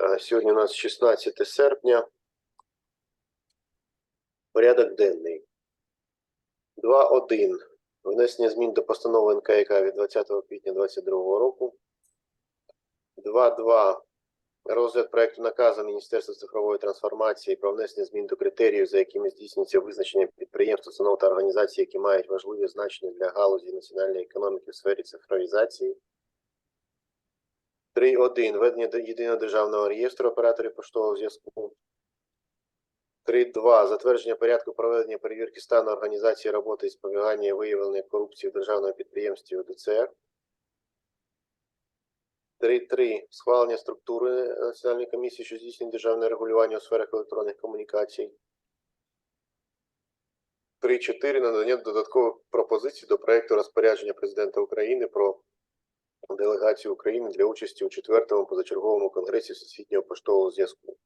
Е, Сьогодні у нас 16 серпня. Порядок денний. 2.1. Внесення змін до постанови НКК від 20 квітня 2022 року. 2.2. Розгляд проекту наказу Міністерства цифрової трансформації про внесення змін до критеріїв, за якими здійснюється визначення підприємств, установ та організацій, які мають важливе значення для галузі національної економіки в сфері цифровізації. 3.1. Ведення до єдиного державного реєстру операторів поштового зв'язку. 3.2. Затвердження порядку проведення перевірки стану організації роботи і спобігання виявлення корупції в державному підприємстві ОДЦР. 3.3. Схвалення структури Національної комісії, що здійснює державне регулювання у сферах електронних комунікацій. 3.4. Надання додаткових пропозицій до проекту розпорядження Президента України про делегацію України для участі у четвертому позачерговому конгресі Всесвітнього поштового зв'язку.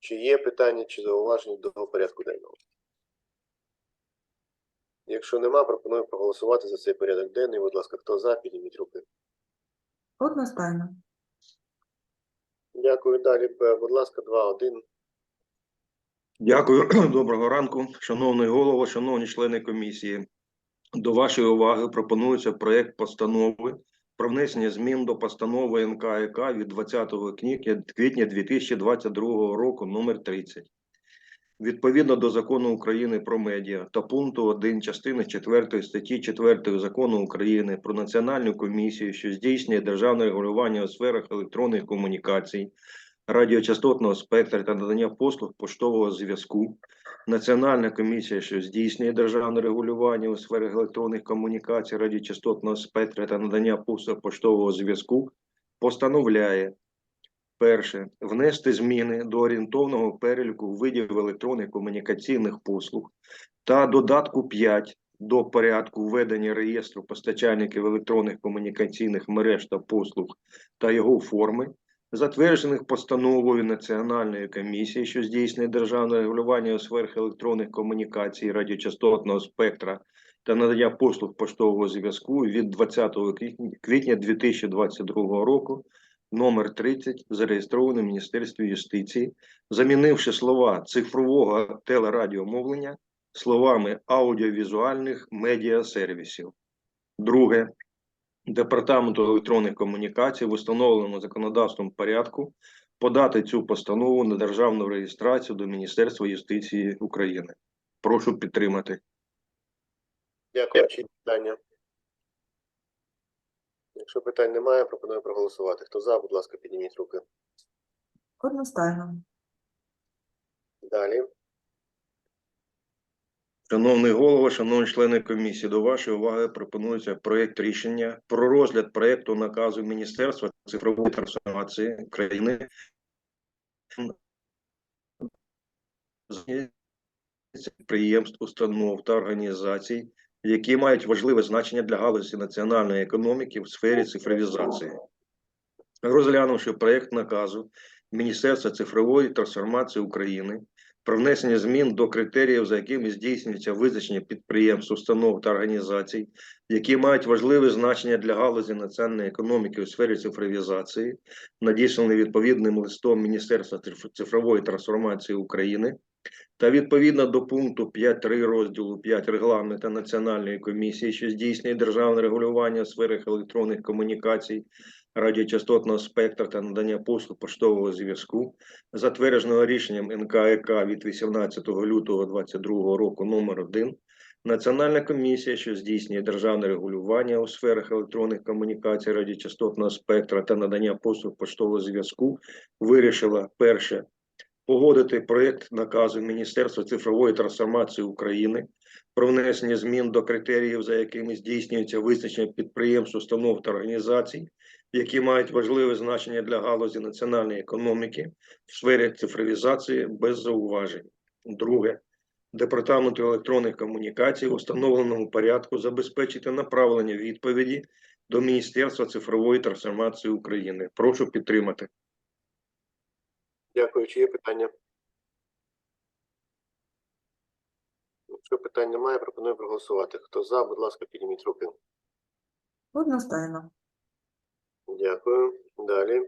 Чи є питання чи зауваження до порядку денного? Якщо нема, пропоную проголосувати за цей порядок денний. Будь ласка, хто за, підніміть руки. Одностайно. Дякую. Далі, будь ласка, 2-1. Дякую, доброго ранку, шановний голово, шановні члени комісії. До вашої уваги пропонується проект постанови про внесення змін до постанови НКК від 20 квітня квітня 2022 року номер 30. Відповідно до закону України про медіа та пункту 1 частини 4 статті 4 закону України про національну комісію, що здійснює державне регулювання у сферах електронних комунікацій, радіочастотного спектра та надання послуг поштового зв'язку, Національна комісія, що здійснює державне регулювання у сфері електронних комунікацій, радіочастотного спектра та надання послуг поштового зв'язку, постановляє перше внести зміни до орієнтовного переліку видів електронних комунікаційних послуг та додатку 5 до порядку ведення реєстру постачальників електронних комунікаційних мереж та послуг та його форми, затверджених постановою Національної комісії, що здійснює державне регулювання у сферах електронних комунікацій, радіочастотного спектра та надання послуг поштового зв'язку від 20 квітня- квітня 2022 року, номер 30, зареєстрований в Міністерстві юстиції, замінивши слова цифрового телерадіомовлення словами аудіовізуальних медіасервісів. Друге. Департаменту електронних комунікацій в установленому законодавством порядку подати цю постанову на державну реєстрацію до Міністерства юстиції України. Прошу підтримати. Дякую. Чи питання? Якщо питань немає, пропоную проголосувати. Хто за, будь ласка, підніміть руки. Одностайно. Далі. Шановний голово, шановні члени комісії, до вашої уваги пропонується проєкт рішення про розгляд проєкту наказу Міністерства цифрової трансформації України підприємств, установ та організацій, які мають важливе значення для галузі національної економіки в сфері цифровізації. Розглянувши проєкт наказу Міністерства цифрової трансформації України про внесення змін до критеріїв, за якими здійснюється визначення підприємств, установ та організацій, які мають важливе значення для галузі національної економіки у сфері цифровізації, надісланий відповідним листом Міністерства цифрової трансформації України, та відповідно до пункту 5.3 розділу 5 регламенту Національної комісії, що здійснює державне регулювання у сферах електронних комунікацій, радіочастотного спектра та надання послуг поштового зв'язку, затвердженого рішенням НКК від 18 лютого 2022 року номер 1 Національна комісія, що здійснює державне регулювання у сферах електронних комунікацій, радіочастотного спектра та надання послуг поштового зв'язку, вирішила перше погодити проєкт наказу Міністерства цифрової трансформації України про внесення змін до критеріїв, за якими здійснюється визначення підприємств, установ та організацій, які мають важливе значення для галузі національної економіки в сфері цифровізації без зауважень. Друге. Департаменту електронних комунікацій в установленому порядку забезпечити направлення відповіді до Міністерства цифрової трансформації України. Прошу підтримати. Дякую. Чи є питання? Якщо питань немає, пропоную проголосувати. Хто за, будь ласка, підніміть руки. Одностайно. Дякую. Далі.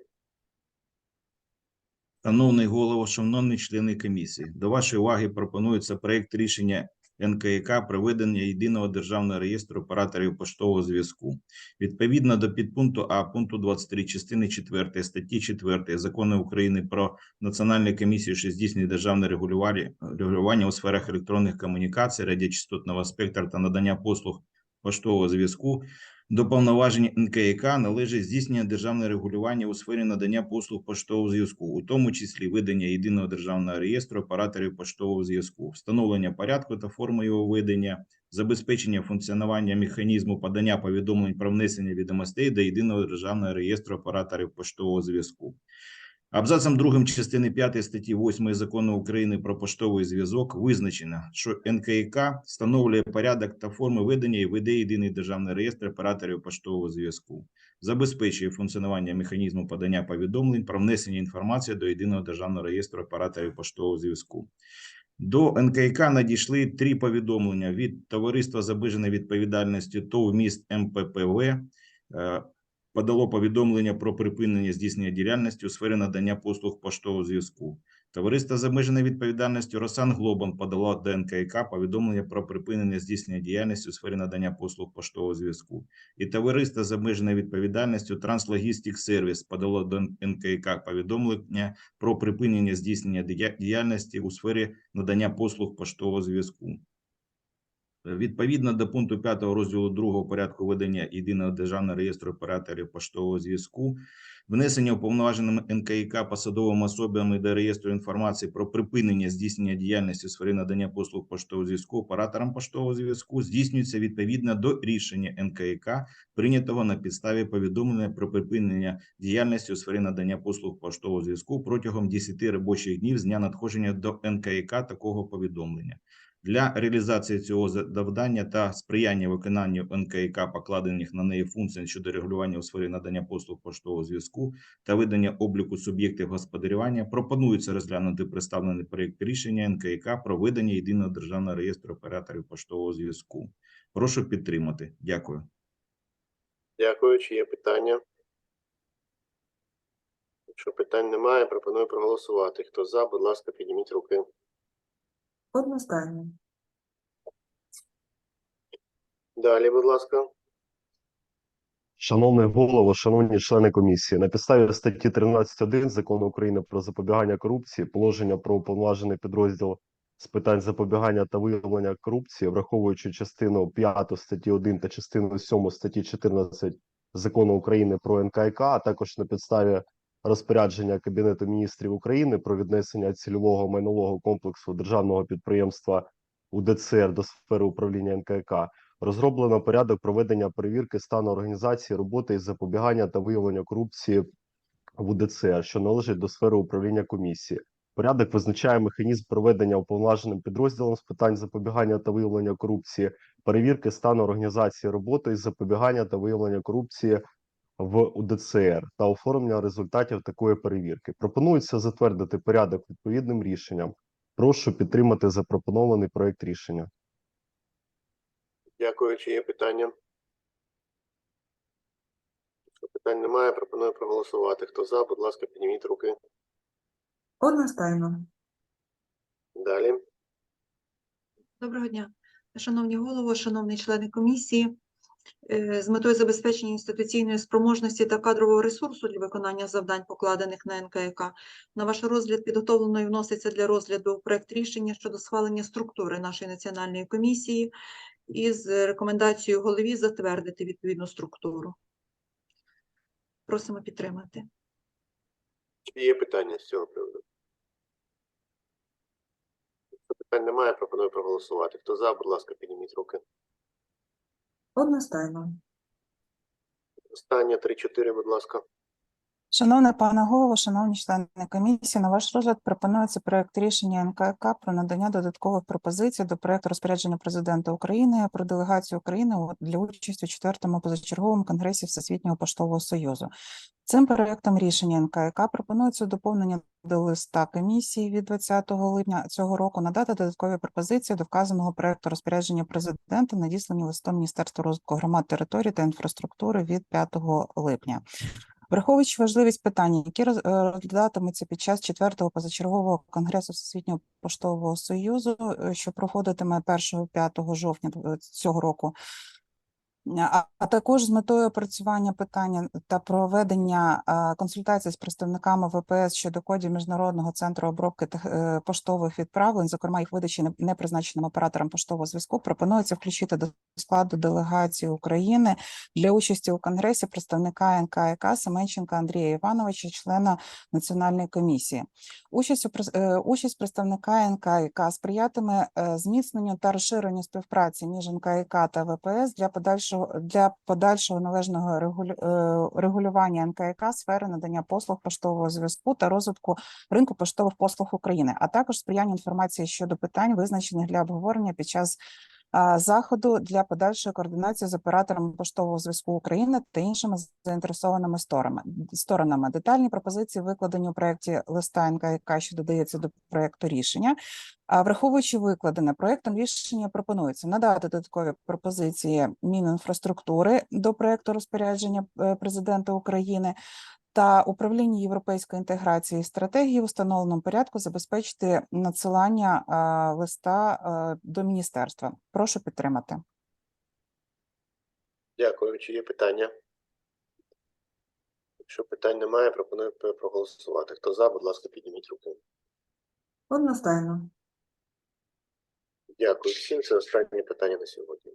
Шановний голово, шановні члени комісії, до вашої уваги пропонується проект рішення НКК про ведення єдиного державного реєстру операторів поштового зв'язку. Відповідно до підпункту А пункту 23 частини 4 статті 4 Закону України про Національну комісію, що здійснює державне регулювання, у сферах електронних комунікацій, радіочастотного спектру та надання послуг поштового зв'язку, до повноважень НКК належить здійснення державного регулювання у сфері надання послуг поштового зв'язку, у тому числі видання єдиного державного реєстру операторів поштового зв'язку, встановлення порядку та форми його ведення, забезпечення функціонування механізму подання повідомлень про внесення відомостей до єдиного державного реєстру операторів поштового зв'язку. Абзацом другим частини 5 статті 8 закону України про поштовий зв'язок визначено, що НКК встановлює порядок та форми ведення і веде єдиний державний реєстр операторів поштового зв'язку, забезпечує функціонування механізму подання повідомлень про внесення інформації до єдиного державного реєстру операторів поштового зв'язку. До НКК надійшли три повідомлення від товариства з обмеженою відповідальністю ТОВ міст МППВ. Подало повідомлення про припинення здійснення діяльності у сфері надання послуг поштового зв'язку. Товариство з обмеженою відповідальністю Росан Глобал подало до НКК повідомлення про припинення здійснення діяльності у сфері надання послуг поштового зв'язку. І товариство з обмеженою відповідальністю Транслогістик Сервіс подало до НКК повідомлення про припинення здійснення діяльності у сфері надання послуг поштового зв'язку. Відповідно до пункту 5 розділу 2 порядку ведення єдиного державного реєстру операторів поштового зв'язку, внесення уповноваженим НКК посадовими особами до реєстру інформації про припинення здійснення діяльності у сфері надання послуг поштового зв'язку операторам поштового зв'язку здійснюється відповідно до рішення НКК, прийнятого на підставі повідомлення про припинення діяльності у сфері надання послуг поштового зв'язку протягом 10 робочих днів з дня надходження до НКК такого повідомлення. Для реалізації цього завдання та сприяння виконанню НКК покладених на неї функцій щодо регулювання у сфері надання послуг поштового зв'язку та видання обліку суб'єктів господарювання пропонується розглянути представлений проєкт рішення НКК про видання єдиного державного реєстру операторів поштового зв'язку. Прошу підтримати. Дякую. Дякую. Чи є питання? Якщо питань немає, пропоную проголосувати. Хто за, будь ласка, підніміть руки. Одностайно. Далі, будь ласка. Шановний голово, шановні члени комісії, на підставі статті 13.1 Закону України про запобігання корупції, положення про уповноважений підрозділ з питань запобігання та виявлення корупції, враховуючи частину 5 статті 1 та частину 7 статті 14 Закону України про НКК, а також на підставі розпорядження Кабінету міністрів України про віднесення цільового майнового комплексу державного підприємства УДЦР до сфери управління НКК, Розроблено порядок проведення перевірки стану організації роботи із запобігання та виявлення корупції в УДЦР, що належить до сфери управління комісії. Порядок визначає механізм проведення уповноваженим підрозділом з питань запобігання та виявлення корупції, перевірки стану організації роботи із запобігання та виявлення корупції в УДЦР та оформлення результатів такої перевірки. Пропонується затвердити порядок відповідним рішенням. Прошу підтримати запропонований проект рішення. Дякую. Чи є питання? Якщо питань немає, пропоную проголосувати. Хто за, будь ласка, підніміть руки. Одностайно. Далі. Доброго дня, шановні голово, шановні члени комісії. Е, З метою забезпечення інституційної спроможності та кадрового ресурсу для виконання завдань, покладених на НКК, на ваш розгляд підготовлено і вноситься для розгляду проект рішення щодо схвалення структури нашої національної комісії із рекомендацією голові затвердити відповідну структуру. Просимо підтримати. Чи є питання з цього приводу? Якщо питань немає, пропоную проголосувати. Хто за, будь ласка, підніміть руки. Одностайно. Останнє 3-4, будь ласка. Шановний пане голово, шановні члени комісії, на ваш розгляд пропонується проект рішення НКК про надання додаткових пропозицій до проекту розпорядження президента України про делегацію України для участі у четвертому позачерговому конгресі Всесвітнього поштового союзу. Цим проектом рішення НКК пропонується доповнення до листа комісії від 20 липня цього року надати додаткові пропозиції до вказаного проекту розпорядження президента, надіслані листом Міністерства розвитку громад, територій та інфраструктури від 5 липня. Враховуючи важливість питань, які е, розглядатимуться під час четвертого позачергового конгресу Всесвітнього поштового союзу, е, що проходитиме 1-5 жовтня е, цього року, а, також з метою опрацювання питання та проведення консультацій з представниками ВПС щодо кодів міжнародного центру обробки е, поштових відправлень, зокрема їх видачі непризначеним операторам поштового зв'язку, пропонується включити до складу делегації України для участі у конгресі представника НКК Семенченка Андрія Івановича, члена національної комісії. Участь у е, участь представника НКК сприятиме е, зміцненню та розширенню співпраці між НКК та ВПС для подальшого для подальшого належного е, регулювання НКК сфери надання послуг поштового зв'язку та розвитку ринку поштових послуг України, а також сприяння інформації щодо питань, визначених для обговорення під час заходу для подальшої координації з операторами поштового зв'язку України та іншими заінтересованими сторонами. Детальні пропозиції викладені у проєкті листа НКК, що додається до проєкту рішення. А враховуючи викладене, проєктом рішення пропонується надати додаткові пропозиції Мінінфраструктури до проєкту розпорядження е, президента України та управління європейської інтеграції і стратегії в установленому порядку забезпечити надсилання листа до міністерства. Прошу підтримати. Дякую. Чи є питання? Якщо питань немає, пропоную проголосувати. Хто за, будь ласка, підніміть руки. Одностайно. Дякую всім. Це останнє питання на сьогодні.